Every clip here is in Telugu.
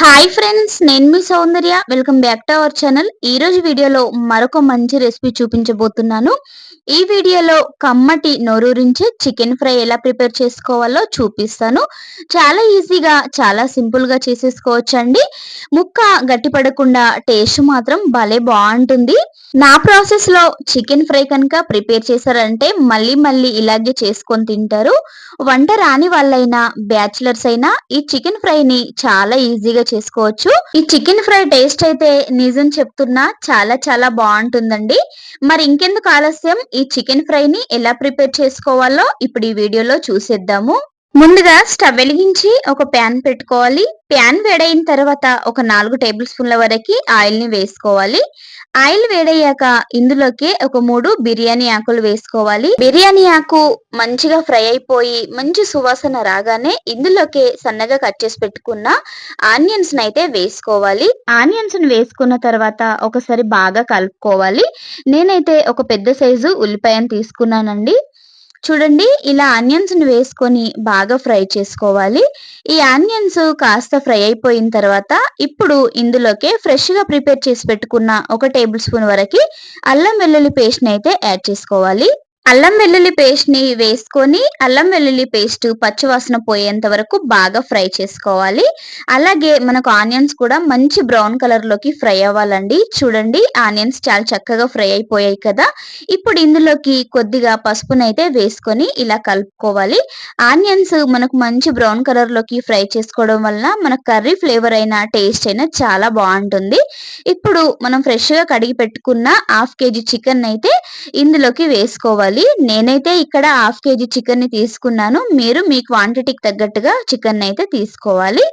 హాయ్ ఫ్రెండ్స్ నేను మీ Soundarya. Welcome back to our channel ఈ రోజు వీడియోలో మరొక మంచి రెసిపీ చూపించబోతున్నాను. ఈ వీడియోలో కమ్మటి నోరూరించే చికెన్ ఫ్రై ఎలా ప్రిపేర్ చేసుకోవాలో చూపిస్తాను. చాలా ఈజీగా చాలా సింపుల్గా చేసేసుకోవచ్చండి. ముక్క గట్టిపడకుండా టేస్ట్ మాత్రం భలే బాగుంటుంది. నా ప్రాసెస్లో చికెన్ ఫ్రై కనుక ప్రిపేర్ చేశారంటే మళ్ళీ మళ్ళీ ఇలాగే చేసుకొని తింటారు. వంట రాని వాళ్ళైనా బ్యాచిలర్స్ అయినా ఈ చికెన్ ఫ్రైని చాలా ఈజీగా చేసుకోవచ్చు. ఈ చికెన్ ఫ్రై టేస్ట్ అయితే నిజం చెప్తున్నా చాలా చాలా బాగుంటుందండి. మరి ఇంకెందుకు ఆలస్యం? ఈ చికెన్ ఫ్రై ని ఎలా ప్రిపేర్ చేసుకోవాలో ఇప్పుడు ఈ వీడియోలో చూసేద్దాము. ముందుగా స్టవ్ వెలిగించి ఒక ప్యాన్ పెట్టుకోవాలి. ప్యాన్ వేడైన తర్వాత ఒక నాలుగు టేబుల్ స్పూన్ల వరకు ఆయిల్ని వేసుకోవాలి. ఆయిల్ వేడయ్యాక ఇందులోకి ఒక మూడు బిర్యానీ ఆకులు వేసుకోవాలి. బిర్యానీ ఆకు మంచిగా ఫ్రై అయిపోయి మంచి సువాసన రాగానే ఇందులోకి సన్నగా కట్ చేసి పెట్టుకున్న ఆనియన్స్ అయితే వేసుకోవాలి. ఆనియన్స్ వేసుకున్న తర్వాత ఒకసారి బాగా కలుపుకోవాలి. నేనైతే ఒక పెద్ద సైజు ఉల్లిపాయను తీసుకున్నానండి. చూడండి ఇలా ఆనియన్స్ని వేసుకొని బాగా ఫ్రై చేసుకోవాలి. ఈ ఆనియన్స్ కాస్త ఫ్రై అయిపోయిన తర్వాత ఇప్పుడు ఇందులోకి ఫ్రెష్గా ప్రిపేర్ చేసి పెట్టుకున్న ఒక టేబుల్ స్పూన్ వరకు అల్లం వెల్లుల్లి పేస్ట్ని అయితే యాడ్ చేసుకోవాలి. అల్లం వెల్లుల్లి పేస్ట్ని వేసుకొని అల్లం వెల్లుల్లి పేస్ట్ పచ్చివాసన పోయేంత వరకు బాగా ఫ్రై చేసుకోవాలి. అలాగే మనకు ఆనియన్స్ కూడా మంచి బ్రౌన్ కలర్లోకి ఫ్రై అవ్వాలండి. చూడండి ఆనియన్స్ చాలా చక్కగా ఫ్రై అయిపోయాయి కదా. ఇప్పుడు ఇందులోకి కొద్దిగా పసుపునైతే వేసుకొని ఇలా కలుపుకోవాలి. ఆనియన్స్ మనకు మంచి బ్రౌన్ కలర్లోకి ఫ్రై చేసుకోవడం వలన మన కర్రీ ఫ్లేవర్ అయినా టేస్ట్ అయినా చాలా బాగుంటుంది. ఇప్పుడు మనం ఫ్రెష్గా కడిగి పెట్టుకున్న హాఫ్ కేజీ చికెన్ అయితే ఇందులోకి వేసుకోవాలి. తీసుకోవాలి నేనైతే ఇక్కడ హాఫ్ కేజీ చికెన్ని తీసుకున్నాను. మీరు మీ క్వాంటిటీకి తగ్గట్టుగా చికెన్ అయితే తీసుకోవాలి.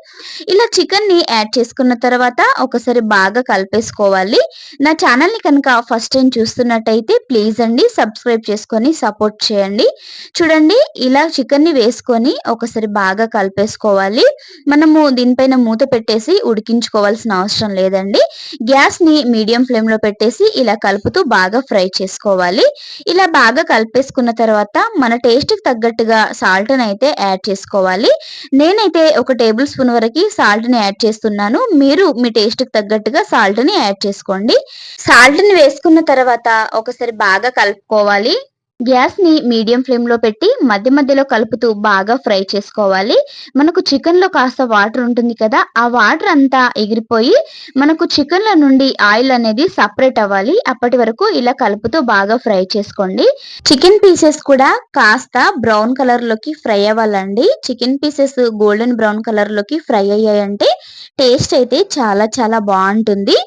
ఇలా చికెన్ని యాడ్ చేసుకున్న తర్వాత ఒకసారి బాగా కలిపేసుకోవాలి. నా ఛానల్ని కనుక ఫస్ట్ టైం చూస్తున్నట్టయితే ప్లీజ్ అండి సబ్స్క్రైబ్ చేసుకొని సపోర్ట్ చేయండి. చూడండి ఇలా చికెన్ని వేసుకొని ఒకసారి బాగా కలిపేసుకోవాలి. మనము దీనిపైన మూత పెట్టేసి ఉడికించుకోవాల్సిన అవసరం లేదండి. గ్యాస్ని మీడియం ఫ్లేమ్లో పెట్టేసి ఇలా కలుపుతూ బాగా ఫ్రై చేసుకోవాలి. ఇలా బాగా కలిపేసుకున్న తర్వాత మన టేస్ట్కి తగ్గట్టుగా సాల్ట్ని అయితే యాడ్ చేసుకోవాలి. నేనైతే ఒక టేబుల్ స్పూన్ వరకు సాల్ట్ని యాడ్ చేస్తున్నాను. మీరు మీ టేస్ట్కి తగ్గట్టుగా సాల్ట్ని యాడ్ చేసుకోండి. సాల్ట్ని వేసుకున్న తర్వాత ఒకసారి బాగా కలుపుకోవాలి. గ్యాస్ని మీడియం ఫ్లేమ్లో పెట్టి మధ్య మధ్యలో కలుపుతూ బాగా ఫ్రై చేసుకోవాలి. మనకు చికెన్లో కాస్త వాటర్ ఉంటుంది కదా ఆ వాటర్ అంతా ఎగిరిపోయి మనకు చికెన్లో నుండి ఆయిల్ అనేది సపరేట్ అవ్వాలి. అప్పటి వరకు ఇలా కలుపుతూ బాగా ఫ్రై చేసుకోండి. చికెన్ పీసెస్ కూడా కాస్త బ్రౌన్ కలర్లోకి ఫ్రై అవ్వాలండి. చికెన్ పీసెస్ గోల్డెన్ బ్రౌన్ కలర్లోకి ఫ్రై అయ్యాయంటే టేస్ట్ అయితే చాలా చాలా బాగుంటుంది.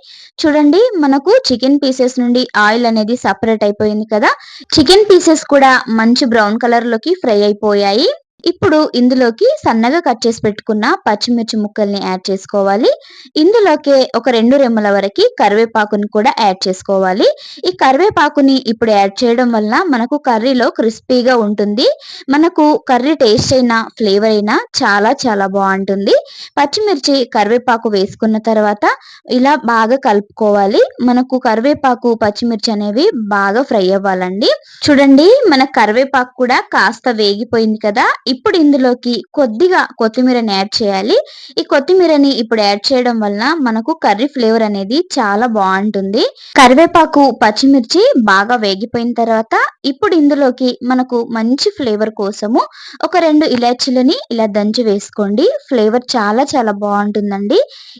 చూడండి మనకు చికెన్ పీసెస్ నుండి ఆయిల్ అనేది సపరేట్ అయిపోయింది కదా. చికెన్ పీసెస్ పీసెస్ కూడా మంచి బ్రౌన్ కలర్లోకి ఫ్రై అయిపోయాయి. ఇప్పుడు ఇందులోకి సన్నగా కట్ చేసి పెట్టుకున్న పచ్చిమిర్చి ముక్కల్ని యాడ్ చేసుకోవాలి. ఇందులోకి ఒక రెండు రెమ్మల వరకు కరివేపాకుని కూడా యాడ్ చేసుకోవాలి. ఈ కరివేపాకుని ఇప్పుడు యాడ్ చేయడం వల్ల మనకు కర్రీలో క్రిస్పీగా ఉంటుంది. మనకు కర్రీ టేస్ట్ అయినా ఫ్లేవర్ అయినా చాలా చాలా బాగుంటుంది. పచ్చిమిర్చి కరివేపాకు వేసుకున్న తర్వాత ఇలా బాగా కలుపుకోవాలి. మనకు కరివేపాకు పచ్చిమిర్చి అనేవి బాగా ఫ్రై అవ్వాలండి. చూడండి మన కరివేపాకు కూడా కాస్త వేగిపోయింది కదా. ఇప్పుడు ఇందులోకి కొద్దిగా కొత్తిమీరని యాడ్ చేయాలి. ఈ కొత్తిమీరని ఇప్పుడు యాడ్ చేయడం వలన మనకు కర్రీ ఫ్లేవర్ అనేది చాలా బాగుంటుంది. కరివేపాకు పచ్చిమిర్చి బాగా వేగిపోయిన తర్వాత ఇప్పుడు ఇందులోకి మనకు మంచి ఫ్లేవర్ కోసము ఒక రెండు ఇలాచీలని ఇలా దంచి వేసుకోండి. ఫ్లేవర్ చాలా చాలా బాగుంటుందండి.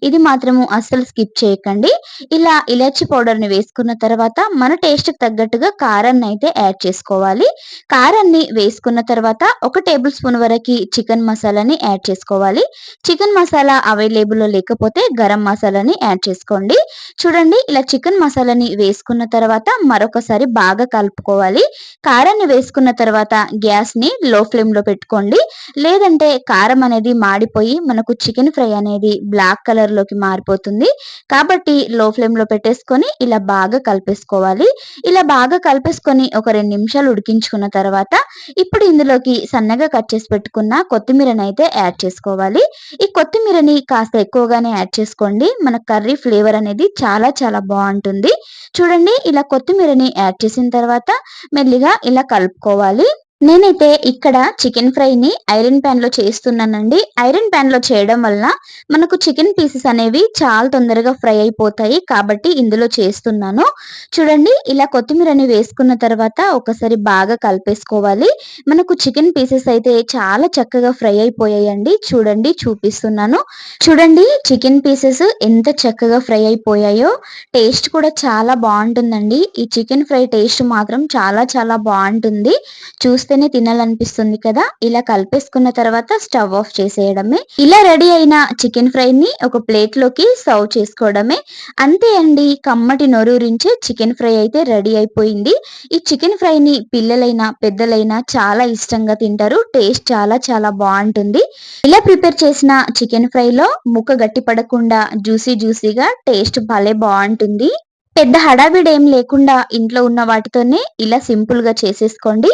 ఇది మాత్రము అస్సలు స్కిప్ చేయకండి. ఇలా ఇలాచి పౌడర్ని వేసుకున్న తర్వాత మన టేస్ట్కి తగ్గట్టుగా కారాన్ని అయితే యాడ్ చేసుకోవాలి. కారాన్ని వేసుకున్న తర్వాత ఒక టేబుల్ స్పూన్ వరకు చికెన్ మసాలాని యాడ్ చేసుకోవాలి. చికెన్ మసాలా అవైలబుల్లో లేకపోతే గరం మసాలాని యాడ్ చేసుకోండి. చూడండి ఇలా చికెన్ మసాలాని వేసుకున్న తర్వాత మరొకసారి బాగా కలుపుకోవాలి. కారాన్ని వేసుకున్న తర్వాత గ్యాస్ని లో ఫ్లేమ్లో పెట్టుకోండి. లేదంటే కారం అనేది మాడిపోయి మనకు చికెన్ ఫ్రై అనేది బ్లాక్ కలర్లోకి మారిపోతుంది. కాబట్టి లో ఫ్లేమ్లో పెట్టేసుకొని ఇలా బాగా కలిపేసుకోవాలి. ఇలా బాగా కలిపేసుకొని ఒక రెండు నిమిషాలు ఉడికించుకున్న తర్వాత ఇప్పుడు ఇందులోకి సన్నగా కట్ చేసి పెట్టుకున్న కొత్తిమీరని అయితే యాడ్ చేసుకోవాలి. ఈ కొత్తిమీరని కాస్త ఎక్కువగానే యాడ్ చేసుకోండి. మన కర్రీ ఫ్లేవర్ అనేది చాలా చాలా బాగుంటుంది. చూడండి ఇలా కొత్తిమీరని యాడ్ చేసిన తర్వాత మెల్లిగా ఇలా కలుపుకోవాలి. నేనైతే ఇక్కడ చికెన్ ఫ్రైని ఐరన్ ప్యాన్లో చేస్తున్నానండి. ఐరన్ ప్యాన్లో చేయడం వల్ల మనకు చికెన్ పీసెస్ అనేవి చాలా తొందరగా ఫ్రై అయిపోతాయి. కాబట్టి ఇందులో చేస్తున్నాను. చూడండి ఇలా కొత్తిమీరని వేసుకున్న తర్వాత ఒకసారి బాగా కలిపేసుకోవాలి. మనకు చికెన్ పీసెస్ అయితే చాలా చక్కగా ఫ్రై అయిపోయాయండి. చూడండి చూపిస్తున్నాను. చూడండి చికెన్ పీసెస్ ఎంత చక్కగా ఫ్రై అయిపోయాయో. టేస్ట్ కూడా చాలా బాగుంటుందండి. ఈ చికెన్ ఫ్రై టేస్ట్ మాత్రం చాలా చాలా బాగుంటుంది. చూస్తే చూస్తేనే తినాలనిపిస్తుంది కదా? ఇలా కలిపేసుకున్న తర్వాత స్టవ్ ఆఫ్ చేసేయడమే. ఇలా రెడీ అయిన చికెన్ ఫ్రై ని ఒక ప్లేట్లోకి సర్వ్ చేసుకోవడమే. అంతే అండి కమ్మటి నొరూరించే చికెన్ ఫ్రై అయితే రెడీ అయిపోయింది. ఈ చికెన్ ఫ్రై ని పిల్లలైనా పెద్దలైనా చాలా ఇష్టంగా తింటారు. టేస్ట్ చాలా చాలా బాగుంటుంది. ఇలా ప్రిపేర్ చేసిన చికెన్ ఫ్రై లో ముక్క గట్టి పడకుండా జ్యూసీ జ్యూసీగా టేస్ట్ భలే బాగుంటుంది. పెద్ద హడావిడి ఏం లేకుండా ఇంట్లో ఉన్న వాటితోనే ఇలా సింపుల్గా చేసేసుకోండి.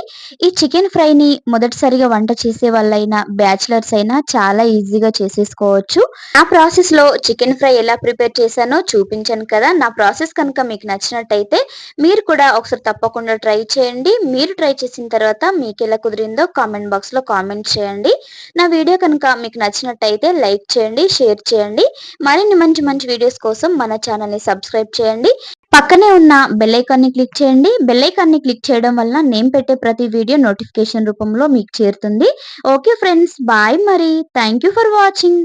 ఈ చికెన్ ఫ్రైని మొదటిసారిగా వంట చేసే వాళ్ళైనా బ్యాచిలర్స్ అయినా చాలా ఈజీగా చేసేసుకోవచ్చు. ఆ ప్రాసెస్లో చికెన్ ఫ్రై ఎలా ప్రిపేర్ చేశానో చూపించాను కదా. నా ప్రాసెస్ కనుక మీకు నచ్చినట్టయితే మీరు కూడా ఒకసారి తప్పకుండా ట్రై చేయండి. మీరు ట్రై చేసిన తర్వాత మీకు ఎలా కుదిరిందో కామెంట్ బాక్స్లో కామెంట్ చేయండి. నా వీడియో కనుక మీకు నచ్చినట్టయితే లైక్ చేయండి షేర్ చేయండి. మరిన్ని మంచి మంచి వీడియోస్ కోసం మన ఛానల్ని సబ్స్క్రైబ్ చేయండి. పక్కనే ఉన్న బెల్లైకాన్ని క్లిక్ చేయండి. బెల్లైకాన్ని క్లిక్ చేయడం వల్ల నేను పెట్టే ప్రతి వీడియో నోటిఫికేషన్ రూపంలో మీకు చేరుతుంది. ఓకే ఫ్రెండ్స్ బాయ్ మరి థ్యాంక్ ఫర్ వాచింగ్